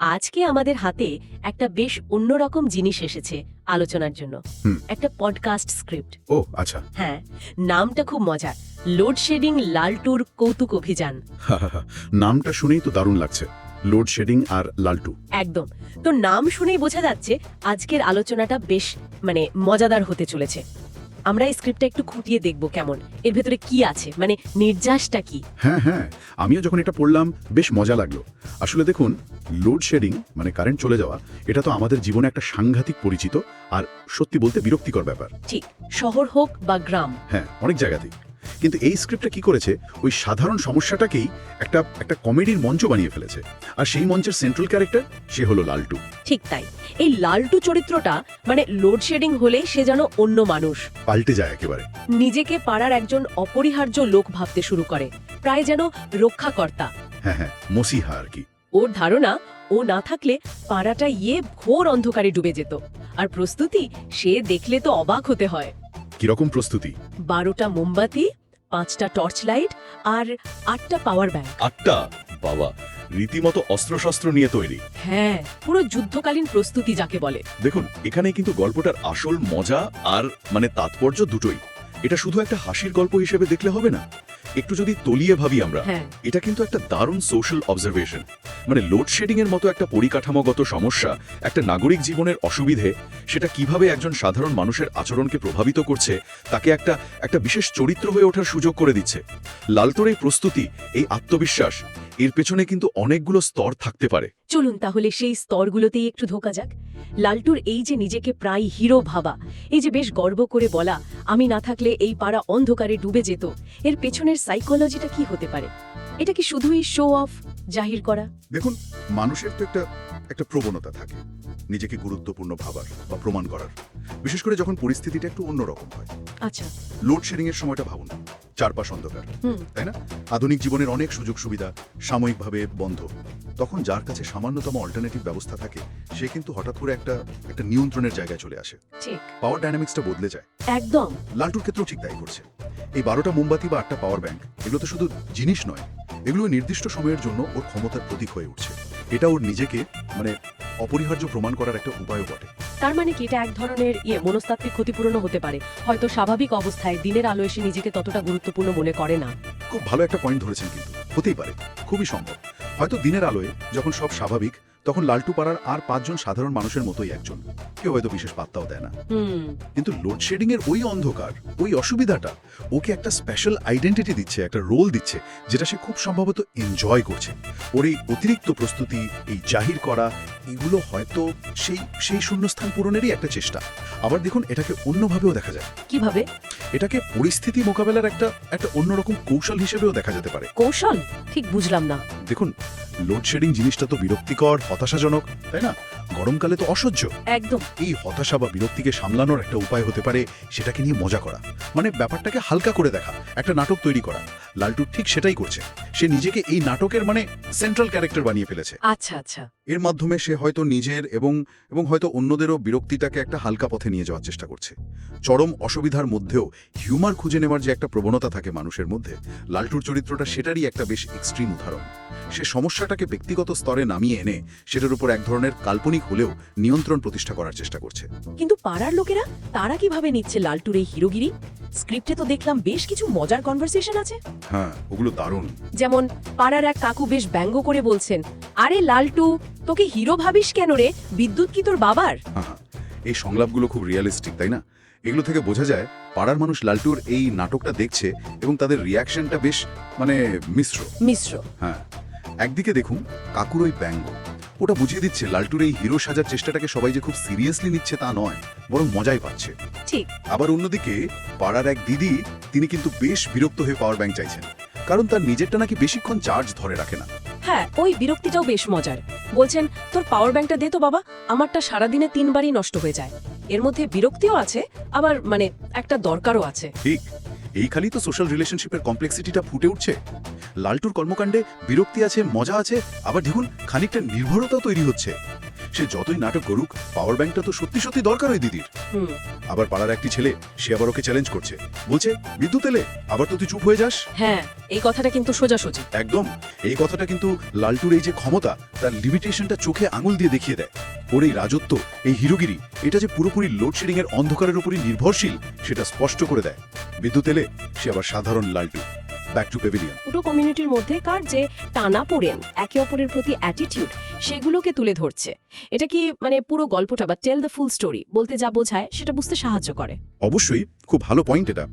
আজকে আমাদের হাতে একটা বেশ অন্যরকম জিনিস এসেছে আলোচনার জন্য। একটা পডকাস্ট স্ক্রিপ্ট ও আচ্ছা। হ্যাঁ নামটা খুব মজার। লোডশেডিং লালটুর কৌতুক অভিযান। নামটা শুনেই তো দারুণ লাগছে। লোডশেডিং আর লালটু। একদম। তো নাম শুনেই বোঝা যাচ্ছে আজকের আলোচনাটা বেশ মানে মজাদার হতে চলেছে। আমরা এই স্ক্রিপ্টটা একটু খুঁটিয়ে দেখব কেমন। এর ভেতরে কি আছে? মানে নির্যাসটা কি? হ্যাঁ হ্যাঁ। আমিও যখন এটা পড়লাম বেশ মজা লাগল। আসলে দেখুন লোডশেডিং মানে কারেন্ট চলে যাওয়া এটা তো আমাদের জীবনে একটা সাংঘাতিক পরিচিত আর সত্যি বলতে বিরক্তিকর ব্যাপার। ঠিক। শহর হোক বা গ্রাম। হ্যাঁ অনেক জায়গাতেই। কিন্তু এই স্ক্রিপ্টটা কি করেছে? ওই সাধারণ সমস্যাটাকেই একটা একটা কমেডির মঞ্চ বানিয়ে ফেলেছে। আর সেই মঞ্চের সেন্ট্রাল ক্যারেক্টার সে হলো লালটু। ঠিক তাই। এই লালটু চরিত্রটা মানে লোডশেডিং হলে সে যেন অন্য মানুষ। পাল্টে যায় একেবারে। নিজেকে পাড়ার একজন অপরিহার্য লোক ভাবতে শুরু করে। প্রায় যেন রক্ষাকর্তা। হ্যাঁ হ্যাঁ মসিহা আর কি। ওর ধারণা ও না থাকলে পাড়াটা ইয়ে ঘোর অন্ধকারে ডুবে যেত। আর প্রস্তুতি সে দেখলে তো অবাক হতে হয়। কীরকম প্রস্তুতি? বারোটা মোমবাতি পাঁচটা টর্চ লাইট আর আটটা পাওয়ার ব্যাংক। আটটা? বাবা রীতিমতো অস্ত্রশস্ত্র নিয়ে তৈরি। হ্যাঁ পুরো যুদ্ধকালীন প্রস্তুতি যাকে বলে। দেখুন এখানে কিন্তু গল্পটার আসল মজা আর মানে তাৎপর্য দুটোই। এটা শুধু একটা হাসির গল্প হিসেবে দেখলে হবে না। একটু যদি তলিয়ে ভাবি আমরা হ্যাঁ। এটা কিন্তু একটা দারুণ সোশ্যাল অবজারভেশন মানে লোডশেডিং এর মতো একটা পরিকাঠামোগত সমস্যা একটা নাগরিক জীবনের অসুবিধে সেটা কীভাবে একজন সাধারণ মানুষের আচরণকে প্রভাবিত করছে তাকে একটা একটা বিশেষ চরিত্র হয়ে ওঠার সুযোগ করে দিচ্ছে। লালতোর এই প্রস্তুতি এই আত্মবিশ্বাস এর পেছনে কিন্তু অনেকগুলো স্তর থাকতে পারে। চলুন তাহলে সেই স্তরগুলোতেই একটু ঢোকা যাক। লালটুর এই যে নিজেকে প্রায় হিরো ভাবা এই যে বেশ গর্ব করে বলা আমি না থাকলে এই পাড়া অন্ধকারে ডুবে যেত এর পেছনের সাইকোলজিটা কি হতে পারে? এটা কি শুধুই শো অফ জাহির করা? দেখুন মানুষের তো একটা একটা প্রবণতা থাকে নিজেকে গুরুত্বপূর্ণ ভাবার বা প্রমাণ করার। বিশেষ করে যখন পরিস্থিতিটা একটু অন্যরকম হয়। আচ্ছা। লোডশেডিং এর সময়টা ভাবুন। চারপাশ অন্ধকার তাই না? আধুনিক জীবনের অনেক সুযোগ সুবিধা সাময়িকভাবে বন্ধ। তখন যার কাছে সামান্যতম অল্টারনেটিভ ব্যবস্থা থাকে সে কিন্তু হঠাৎ করে একটা একটা নিয়ন্ত্রণের জায়গায় চলে আসে। ঠিক। পাওয়ার ডাইনামিক্সটা বদলে যায়। একদম। লালটুর ক্ষেত্রেও ঠিক তাই করছে এই বারোটা মোমবাতি বা আটটা পাওয়ার ব্যাংক এগুলো তো শুধু জিনিস নয় এগুলো নির্দিষ্ট সময়ের জন্য ওর ক্ষমতার প্রতীক হয়ে উঠছে। এটা ওর নিজেকে মানে অপরিহার্য প্রমাণ করার একটা উপায়ও বটে। তার মানে কি এটা এক ধরনের ইয়ে মনস্তাত্ত্বিক ক্ষতিপূরণও হতে পারে। হয়তো স্বাভাবিক অবস্থায় দিনের আলো এসে নিজেকে ততটা গুরুত্বপূর্ণ মনে করে না। খুব ভালো একটা পয়েন্ট ধরেছেন কিন্তু। হতেই পারে। খুবই সম্ভব। হয়তো দিনের আলোয় যখন সব স্বাভাবিক তখন লালটু পাড়ার আর পাঁচজন সাধারণ মানুষের মতোই একজন। কেউ হয়তো বিশেষ পাত্তাও দেয় না। হুম। কিন্তু লোডশেডিং এর ওই অন্ধকার ওই অসুবিধাটা ওকে একটা স্পেশাল আইডেন্টিটি দিচ্ছে একটা রোল দিচ্ছে যেটা সে খুব সম্ভবত এনজয় করছে। ওর এই অতিরিক্ত প্রস্তুতি এই জাহির করা এগুলো হয়তো সেই সেই শূন্যস্থান পূরণেরই একটা চেষ্টা। আবার দেখুন এটাকে অন্যভাবেও দেখা যায়। কীভাবে? এটাকে পরিস্থিতি মোকাবেলার একটা একটা অন্যরকম কৌশল হিসেবেও দেখা যেতে পারে। কৌশল? ঠিক বুঝলাম না। দেখুন লোডশেডিং জিনিসটা তো বিরক্তিকর হতাশাজনক তাই না? গরমকালে তো অসহ্য। একদম। এই হতাশা বা বিরক্তিকে সামলানোর একটা উপায় হতে পারে সেটাকে নিয়ে মজা করা। মানে ব্যাপারটাকে হালকা করে দেখা একটা নাটক তৈরি করা। লালটু ঠিক সেটাই করছে। সে নিজেকে এই নাটকের মানে সেন্ট্রাল ক্যারেক্টার বানিয়ে ফেলেছে। আচ্ছা আচ্ছা। এর মাধ্যমে সে হয়তো নিজের এবং এবং হয়তো অন্যদেরও বিরক্তিটাকে একটা হালকা পথে নিয়ে যাওয়ার চেষ্টা করছে। চরম অসুবিধার মধ্যেও হিউমার খুঁজে নেওয়ার যে একটা প্রবণতা থাকে মানুষের মধ্যে লালটুর চরিত্রটা সেটারই একটা বেশ এক্সট্রিম উদাহরণ। সে সমস্যাটাকে ব্যক্তিগত স্তরে নামিয়ে এনে সেটার উপর এক ধরনের কাল্পনিক হলেও নিয়ন্ত্রণ প্রতিষ্ঠা করার চেষ্টা করছে। কিন্তু পাড়ার লোকেরা তারা কীভাবে নিচ্ছে লালটুর এই হিরোগিরি? স্ক্রিপ্টে তো দেখলাম বেশ কিছু মজার কনভারসেশন আছে। হ্যাঁ ওগুলো দারুণ। যেমন পাড়ার এক কাকু বেশ ব্যঙ্গ করে বলছেন আরে লালটু তোকে হিরো ভাবিস কেন রে? বিদ্যুৎ কি তোর বাবার? হ্যাঁ হ্যাঁ। এই সংলাপগুলো খুব রিয়েলিস্টিক তাই না? এগুলো থেকে বোঝা যায় পাড়ার মানুষ লালটুর এই নাটকটা দেখছে এবং তাদের রিয়াকশনটা বেশ মানে মিশ্র। মিশ্র। হ্যাঁ। একদিকে দেখুন কাকুর ওই ব্যঙ্গ। ওটা বুঝিয়ে দিচ্ছে লালটুর এই হিরো সাজার চেষ্টাটাকে সবাই যে খুব সিরিয়াসলি নিচ্ছে তা নয় বরং মজাই পাচ্ছে। ঠিক। আবার অন্যদিকে পাড়ার এক দিদি তিনি কিন্তু বেশ বিরক্ত হয়ে পাওয়ার ব্যাংক চাইছেন। কারণ তার নিজেরটা নাকি বেশিক্ষণ চার্জ ধরে রাখে না। হ্যাঁ ওই বিরক্তিটাও বেশ মজার। বলছেন তোর পাওয়ার ব্যাংকটা দে তো বাবা আমারটা সারাদিনে তিনবারই নষ্ট হয়ে যায়। এর মধ্যে বিরক্তিও আছে আবার মানে একটা দরকারও আছে। ঠিক। এই খালি তো সোশ্যাল রিলেশনশিপের কমপ্লেক্সিটিটা ফুটে উঠছে। লালটুর কর্মকাণ্ডে বিরক্তি আছে, মজা আছে, আবার দেখুন, খানিকটা নির্ভরতাও তৈরি হচ্ছে। সে যতই নাটক করুক পাওয়ার ব্যাংকটা তো সত্যি সত্যি দরকার ওই দিদির। আবার পাড়ার একটি ছেলে সে আবার ওকে চ্যালেঞ্জ করছে। বলছে বিদ্যুৎ এলে আবার তো তুই চুপ হয়ে যাস? হ্যাঁ এই কথাটা কিন্তু সোজাসুজি। একদম। এই কথাটা কিন্তু লালটুর এই যে ক্ষমতা তার লিমিটেশনটা চোখে আঙুল দিয়ে দেখিয়ে দেয়। ওর এই রাজত্ব এই হিরোগিরি এটা যে পুরোপুরি লোডশেডিং এর অন্ধকারের উপরই নির্ভরশীল সেটা স্পষ্ট করে দেয়। বিদ্যুৎ এলে সে আবার সাধারণ লালটু। ব্যাক টু পুরো কমিউনিটির মধ্যেকার যে টানা পড়েন একে অপরের প্রতি অ্যাটিটিউড সেগুলোকে তুলে ধরছে। এটা কি মানে পুরো গল্পটা বা টেল দ্য ফুল স্টোরি বলতে যা বোঝায় সেটা বুঝতে সাহায্য করে? অবশ্যই খুব ভালো পয়েন্ট এটা।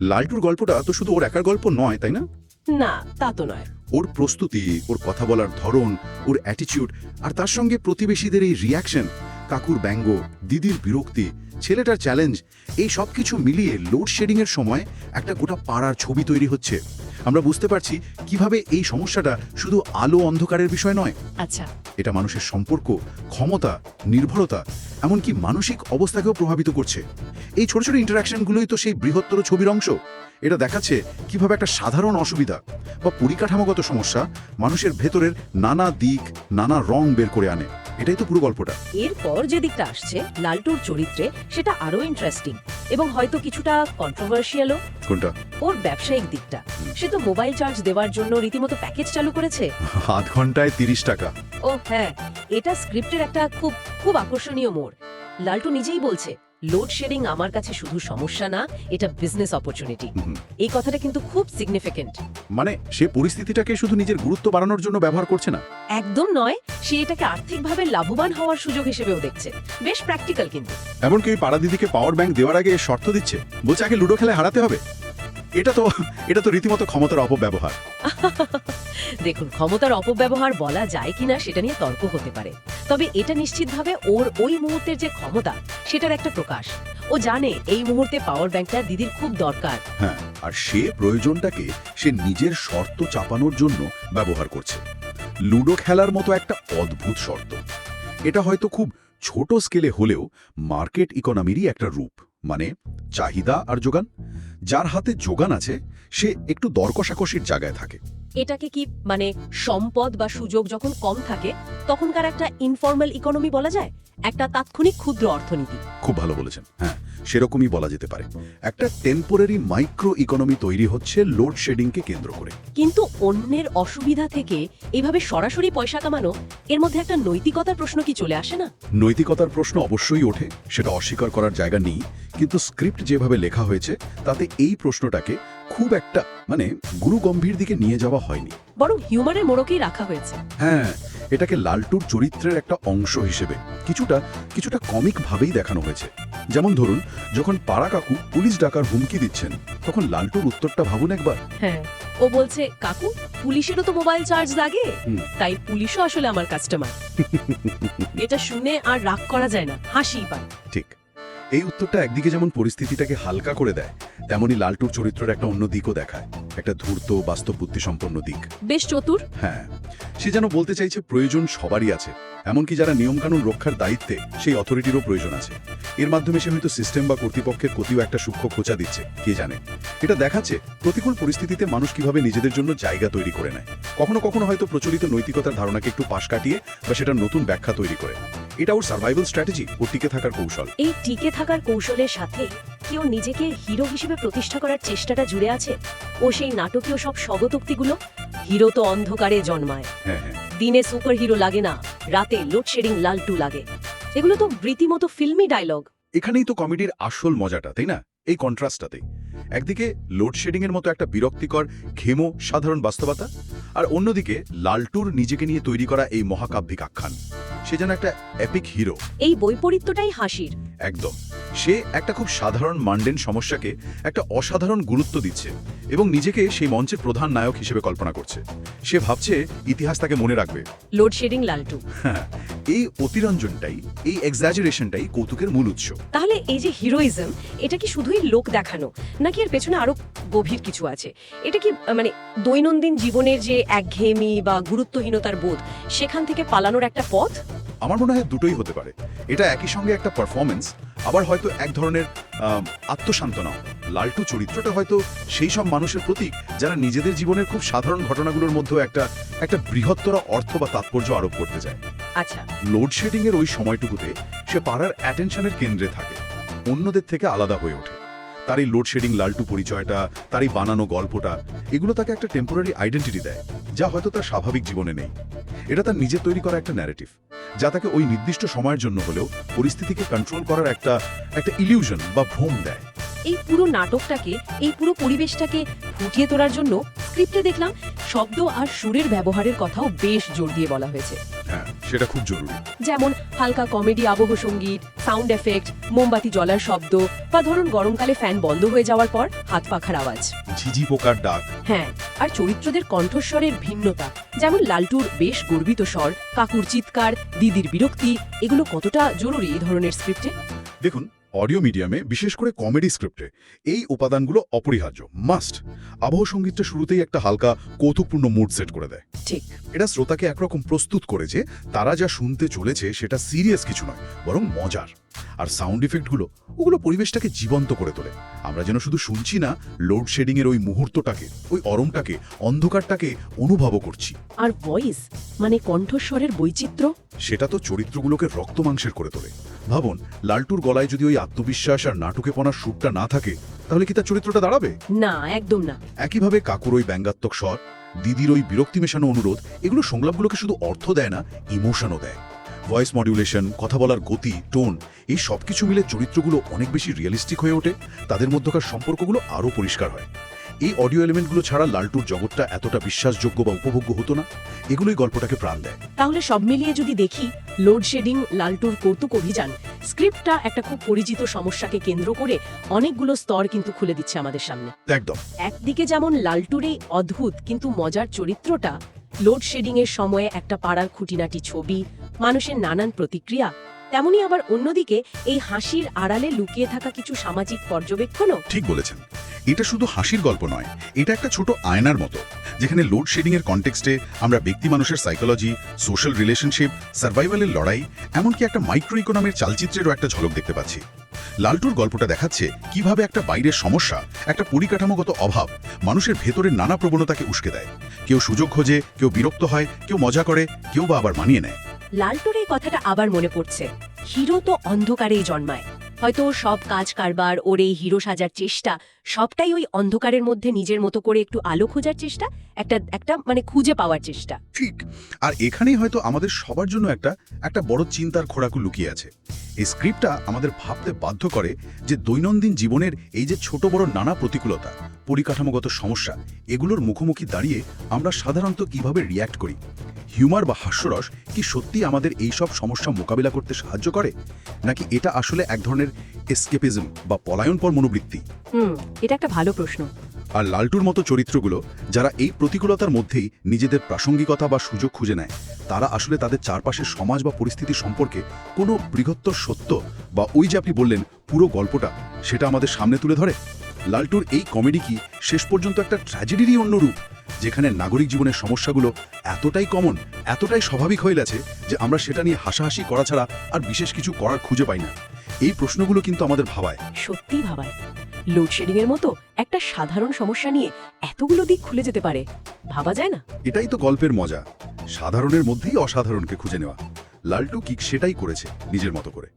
লালটুর গল্পটা তো শুধু ওর একার গল্প নয় তাই না? না তা তো নয়। ওর প্রস্তুতি ওর কথা বলার ধরন ওর অ্যাটিটিউড আর তার সঙ্গে প্রতিবেশীদের এই রিয়াকশন কাকুর ব্যঙ্গ দিদির বিরক্তি ছেলেটার চ্যালেঞ্জ এই সব কিছু মিলিয়ে লোডশেডিং এর সময় একটা গোটা পাড়ার ছবি তৈরি হচ্ছে। আমরা বুঝতে পারছি কীভাবে এই সমস্যাটা শুধু আলো অন্ধকারের বিষয় নয়। আচ্ছা। এটা মানুষের সম্পর্ক ক্ষমতা নির্ভরতা এমনকি মানসিক অবস্থাকেও প্রভাবিত করছে। এই ছোট ছোট ইন্টারাকশনগুলোই তো সেই বৃহত্তর ছবির অংশ। এটা দেখাচ্ছে কীভাবে একটা সাধারণ অসুবিধা বা পরিকাঠামোগত সমস্যা মানুষের ভেতরের নানা দিক নানা রং বের করে আনে। এটাই তো পুরো গল্পটা। এরপর যে দিকটা আসছে লালটুর চরিত্রে সেটা আরও ইন্টারেস্টিং এবং হয়তো কিছুটা কন্ট্রোভার্সিয়ালও কোনটা? ওর ব্যবসায়িক দিকটা। সে তো মোবাইল চার্জ দেওয়ার জন্য রীতিমতো প্যাকেজ চালু করেছে? আধ ঘন্টায় তিরিশ টাকা। ও হ্যাঁ এটা স্ক্রিপ্টের একটা খুব খুব আকর্ষণীয় মোড়। লালটু নিজেই বলছে লোডশেডিং আমার কাছে শুধু সমস্যা না এটা বিজনেস অপরচুনিটি এই কথাটা কিন্তু খুব সিগনিফিকেন্ট মানে সে পরিস্থিতিটাকে শুধু নিজের গুরুত্ব বাড়ানোর জন্য ব্যবহার করছে না? একদম নয় সে এটাকে আর্থিকভাবে লাভবান হওয়ার সুযোগ হিসেবেও দেখছে। বেশ প্র্যাকটিক্যাল কিন্তু। এমনকি ওই পাড়া দিদিকে পাওয়ার ব্যাংক দেওয়ার আগে শর্ত দিচ্ছে বলছে আগে লুডো খেলে হারাতে হবে। এটা তো এটা তো রীতিমতো ক্ষমতার অপব্যবহার। দেখুন ক্ষমতার অপব্যবহার বলা যায় কিনা সেটা নিয়ে তর্ক হতে পারে। তবে এটা নিশ্চিতভাবে ওর ওই মুহূর্তের যে ক্ষমতা সেটার একটা প্রকাশ। ও জানে এই মুহূর্তে পাওয়ার ব্যাংকটা দিদির খুব দরকার। হ্যাঁ আর সে প্রয়োজনটাকে সে নিজের শর্ত চাপানোর জন্য ব্যবহার করছে। লুডো খেলার মতো একটা অদ্ভুত শর্ত। এটা হয়তো খুব ছোট স্কেলে হলেও মার্কেট ইকোনমিরই একটা রূপ। মানে চাহিদা আর যোগান। যার হাতে যোগান আছে সে একটু দরকষাকষির জায়গায় থাকে। এটাকে কি মানে সম্পদ বা সুযোগ যখন কম থাকে তখনকার একটা ইনফর্মাল ইকোনমি বলা যায় একটা তাৎক্ষণিক ক্ষুদ্র অর্থনীতি। খুব ভালো বলেছেন হ্যাঁ। সেরকমই বলা যেতে পারে। একটা টেম্পোরারি মাইক্রো ইকোনমি তৈরি হচ্ছে লোডশেডিংকে কেন্দ্র করে। কিন্তু অন্যের অসুবিধা থেকে এভাবে সরাসরি পয়সা কামানো এর মধ্যে একটা নৈতিকতার প্রশ্ন কি চলে আসে না? নৈতিকতার প্রশ্ন অবশ্যই ওঠে সেটা অস্বীকার করার জায়গা নেই কিন্তু স্ক্রিপ্ট যেভাবে লেখা হয়েছে তাতে এই প্রশ্নটাকে খুব একটা মানে গুরু গম্ভীর দিকে নিয়ে যাওয়া হয়নি। বরং হিউমারের মোড়কেই রাখা হয়েছে। হ্যাঁ এটাকে লালটুর চরিত্রের একটা অংশ হিসেবে কিছুটা কিছুটা কমিক ভাবেই দেখানো হয়েছে। যেমন ধরুন যখন পাড়া কাকু পুলিশ ডাকার হুমকি দিচ্ছেন তখন লালটুর উত্তরটা ভাবুন একবার। হ্যাঁ ও বলছে কাকু পুলিশেরও তো মোবাইল চার্জ লাগে তাই পুলিশও আসলে আমার কাস্টমার। এটা শুনে আর রাগ করা যায় না হাসি পায়। ঠিক। এই উত্তরটা একদিকে যেমন পরিস্থিতিটাকে হালকা করে দেয় তেমনি লালটুর চরিত্রের একটা অন্য দিকও দেখায় একটা ধূর্ত বাস্তব বুদ্ধি সম্পন্ন দিক। বেশ চতুর। হ্যাঁ সে যেন বলতে চাইছে প্রয়োজন সবারই আছে এমনকি যারা নিয়মকানুন রক্ষার দায়িত্বে সেই অথরিটিরও প্রয়োজন আছে। এর মাধ্যমে সে হয়তো সিস্টেম বা কর্তৃপক্ষের প্রতিও একটা সূক্ষ্ম খোঁচা দিচ্ছে কে জানে? এটা দেখাচ্ছে প্রতিকূল পরিস্থিতিতে মানুষ কীভাবে নিজেদের জন্য জায়গা তৈরি করে নেয়। কখনো কখনো হয়তো প্রচলিত নৈতিকতার ধারণাকে একটু পাশ কাটিয়ে বা সেটা নতুন ব্যাখ্যা তৈরি করে। এটা ওর সার্ভাইভাল স্ট্র্যাটেজি ও টিকে থাকার কৌশল। এই টিকে থাকার কৌশলের সাথে কি ও নিজেকে হিরো হিসেবে প্রতিষ্ঠা করার চেষ্টাটা জুড়ে আছে? ও সেই নাটকীয় সব স্বগতোক্তিগুলো? হিরো তো অন্ধকারে জন্মায়। হ্যাঁ হ্যাঁ। দিনে সুপার হিরো লাগে না রাতে লোডশেডিং লালটু লাগে। এগুলো তো রীতিমতো ফিল্মি ডায়লগ এখানেই তো কমেডির আসল মজাটা তাই না? এই কন্ট্রাস্টটাতেই একদিকে লোডশেডিং এর মতো একটা বিরক্তিকর ঘেমো সাধারণ বাস্তবতা আর অন্যদিকে লালটুর নিজেকে নিয়ে তৈরি করা এই মহাকাব্যিক আখ্যান। সে যেন একটা এপিক হিরো এই বৈপরীত্যটাই হাসির। একদম। সে একটা খুব সাধারণ মান্ডেন সমস্যাকে একটা অসাধারণ গুরুত্ব দিচ্ছে এবং নিজেকে সেই মঞ্চের প্রধান নায়ক হিসেবে কল্পনা করছে। সে ভাবছে ইতিহাস তাকে মনে রাখবে। Load shedding Laltu. হ্যাঁ এই অতিরঞ্জনটাই এই এক্সাজারেশনটাই কৌতুকের মূল উৎস। তাহলে এই যে হিরোইজম এটা কি শুধুই লোক দেখানো নাকি এর পেছনে আরও গভীর কিছু আছে? এটা কি মানে দৈনন্দিন জীবনের যে একঘেয়েমি বা গুরুত্বহীনতার বোধ সেখান থেকে পালানোর একটা পথ? আমার মনে হয় দুটোই হতে পারে। এটা একই সঙ্গে একটা পারফরমেন্স আবার হয়তো এক ধরনের আত্মসান্ত্বনাও লালটু চরিত্রটা হয়তো সেই সব মানুষের প্রতীক যারা নিজেদের জীবনের খুব সাধারণ ঘটনাগুলোর মধ্যেও একটা একটা বৃহত্তর অর্থ বা তাৎপর্য আরোপ করতে যায় আচ্ছা। লোডশেডিং এর ওই সময়টুকুতে সে পাড়ার অ্যাটেনশনের কেন্দ্রে থাকে। অন্যদের থেকে আলাদা হয়ে ওঠে। তার এই লোডশেডিং লালটু পরিচয়টা, তার এই বানানো গল্পটা, এগুলো তাকে একটা টেম্পোরারি আইডেন্টিটি দেয়, যা হয়তো তার স্বাভাবিক জীবনে নেই। এটা তার নিজের তৈরি করা একটা ন্যারেটিভ যা তাকে ওই নির্দিষ্ট সময়ের জন্য হলেও পরিস্থিতিকে কন্ট্রোল করার একটা একটা ইলিউশন বা ভ্রম দেয়। এই পুরো নাটকটাকে, এই পুরো পরিবেশটাকে ফুটিয়ে তোলার জন্য স্ক্রিপ্টে দেখলাম, শব্দ আর সুরের ব্যবহারের কথাও বেশ জোর দিয়ে বলা হয়েছে। হ্যাঁ সেটা খুব জরুরি। যেমন হালকা কমেডি আবহ সংগীত সাউন্ড এফেক্ট মোমবাতি জ্বলার শব্দ বা ধরুন গরমকালে ফ্যান বন্ধ হয়ে যাওয়ার পর হাত পাখার আওয়াজ। ঝিঝি পোকার ডাক। হ্যাঁ আর চরিত্রদের কণ্ঠস্বরের ভিন্নতা যেমন লালটুর বেশ গর্বিত স্বর কাকুর চিৎকার দিদির বিরক্তি এগুলো কতটা জরুরি এই ধরনের স্ক্রিপ্টে দেখুন অডিও মিডিয়ামে বিশেষ করে কমেডি স্ক্রিপ্টে। এই উপাদানগুলো অপরিহার্য মাস্ট আবহ সঙ্গীতটা শুরুতেই একটা হালকা কৌতুকপূর্ণ মুড সেট করে দেয়। ঠিক। এটা শ্রোতাকে একরকম প্রস্তুত করে যে তারা যা শুনতে চলেছে সেটা সিরিয়াস কিছু নয় বরং মজার। আর সাউন্ড ইফেক্টগুলো ওগুলো পরিবেশটাকে জীবন্ত করে তোলে। আমরা যেন শুধু শুনছি না লোডশেডিং এর ওই মুহূর্তটাকে ওই অরমটাকে অন্ধকারটাকে অনুভবও করছি। আর ভয়েস মানে কণ্ঠস্বরের বৈচিত্র্য? সেটা তো চরিত্রগুলোকে রক্ত মাংসের করে তোলে। ভাবুন লালটুর গলায় যদি ওই আত্মবিশ্বাস আর নাটুকে পনার সুরটা না থাকে তাহলে কি তার চরিত্রটা দাঁড়াবে? না একদম না। একইভাবে কাকুর ওই ব্যঙ্গাত্মক স্বর দিদির ওই বিরক্তি মেশানো অনুরোধ এগুলো সংলাপগুলোকে শুধু অর্থ দেয় না ইমোশনও দেয়। ভয়েস মডিউলেশন কথা বলার গতি টোন এই সব কিছু মিলে চরিত্রগুলো অনেক বেশি রিয়েলিস্টিক হয়ে ওঠে তাদের মধ্যকার সম্পর্কগুলো আরও পরিষ্কার হয়। এই অডিও এলিমেন্টগুলো ছাড়া লালটুর জগৎটা এতটা বিশ্বাসযোগ্য বা উপভোগ্য হতো না এগুলোই গল্পটাকে প্রাণ দেয়। তাহলে সব মিলিয়ে যদি দেখি লোডশেডিং লালটুর কৌতুক অভিযান স্ক্রিপ্টটা একটা খুব পরিচিত সমস্যাকে কেন্দ্র করে অনেকগুলো স্তর কিন্তু খুলে দিচ্ছে আমাদের সামনে। একদম। একদিকে যেমন লালটুর এই অদ্ভুত কিন্তু মজার চরিত্রটা লোডশেডিং এর সময়ে একটা পাড়ার খুঁটিনাটি ছবি মানুষের নানান প্রতিক্রিয়া, তেমনি আবার অন্যদিকে এই হাসির আড়ালে লুকিয়ে থাকা কিছু সামাজিক পর্যবেক্ষণও। ঠিক বলেছেন। এটা শুধু হাসির গল্প নয়, এটা একটা ছোট আয়নার মতো, যেখানে লোডশেডিং এর কনটেক্সটে আমরা ব্যক্তি মানুষের সাইকোলজি সোশ্যাল রিলেশনশিপ সার্ভাইভালের লড়াই, এমনকি একটা মাইক্রো ইকোনমির চালচিত্রেরও একটা ঝলক দেখতে পাচ্ছি। লালটুর গল্পটা দেখাচ্ছে কীভাবে একটা বাইরের সমস্যা, একটা পরিকাঠামোগত অভাব মানুষের ভেতরের নানা প্রবণতাকে উস্কে দেয়। কেউ সুযোগ খোঁজে, কেউ বিরক্ত হয়, কেউ মজা করে, কেউ বা আবার মানিয়ে নেয়। লালটুর এই কথাটা আবার মনে পড়ছে। হিরো তো অন্ধকারেই জন্মায়। হয়তো সব কাজ কারবার, ওর এই হিরো সাজার চেষ্টা, সবটাই ওই অন্ধকারের মধ্যে নিজের মতো করে একটু আলো খোঁজার চেষ্টা, একটা একটা মানে খুঁজে পাওয়ার চেষ্টা। ঠিক। আর এখানেই হয়তো আমাদের সবার জন্য একটা একটা বড় চিন্তার খোরাকু লুকিয়ে আছে। এই স্ক্রিপ্টটা আমাদের ভাবতে বাধ্য করে যে দৈনন্দিন জীবনের এই যে ছোট বড় নানা প্রতিকূলতা, পরিকাঠামোগত সমস্যা, এগুলোর মুখোমুখি দাঁড়িয়ে আমরা সাধারণত কীভাবে রিয়্যাক্ট করি হিউমার বা হাস্যরস কি সত্যি আমাদের এই সব সমস্যা মোকাবিলা করতে সাহায্য করে? নাকি এটা আসলে এক ধরনের এসকেপিজম বা পলায়নপর মনোবৃত্তি? হুম এটা একটা ভালো প্রশ্ন। আর লালটুর মতো চরিত্রগুলো যারা এই প্রতিকূলতার মধ্যেই নিজেদের প্রাসঙ্গিকতা বা সুযোগ খুঁজে নেয় তারা আসলে তাদের চারপাশের সমাজ বা পরিস্থিতি সম্পর্কে কোনো বৃহত্তর সত্য বা ওই যে আপনি বললেন পুরো গল্পটা সেটা আমাদের সামনে তুলে ধরে? লালটুর এই কমেডি কি শেষ পর্যন্ত একটা ট্র্যাজেডিরই অন্য রূপ যেখানে নাগরিক জীবনের সমস্যাগুলো এতটাই কমন এতটাই স্বাভাবিক হয়ে গেছে যে আমরা সেটা নিয়ে হাসাহাসি করা ছাড়া আর বিশেষ কিছু করার খুঁজে পাই না। এই প্রশ্নগুলো কিন্তু আমাদের ভাবায়। সত্যি ভাবায়। লোডশেডিং এর মতো একটা সাধারণ সমস্যা নিয়ে এতগুলো দিক খুলে যেতে পারে। ভাবা যায় না? এটাই তো গল্পের মজা। সাধারণের মধ্যেই অসাধারণকে খুঁজে নেওয়া। লালটু কিক সেটাই করেছে নিজের মতো করে।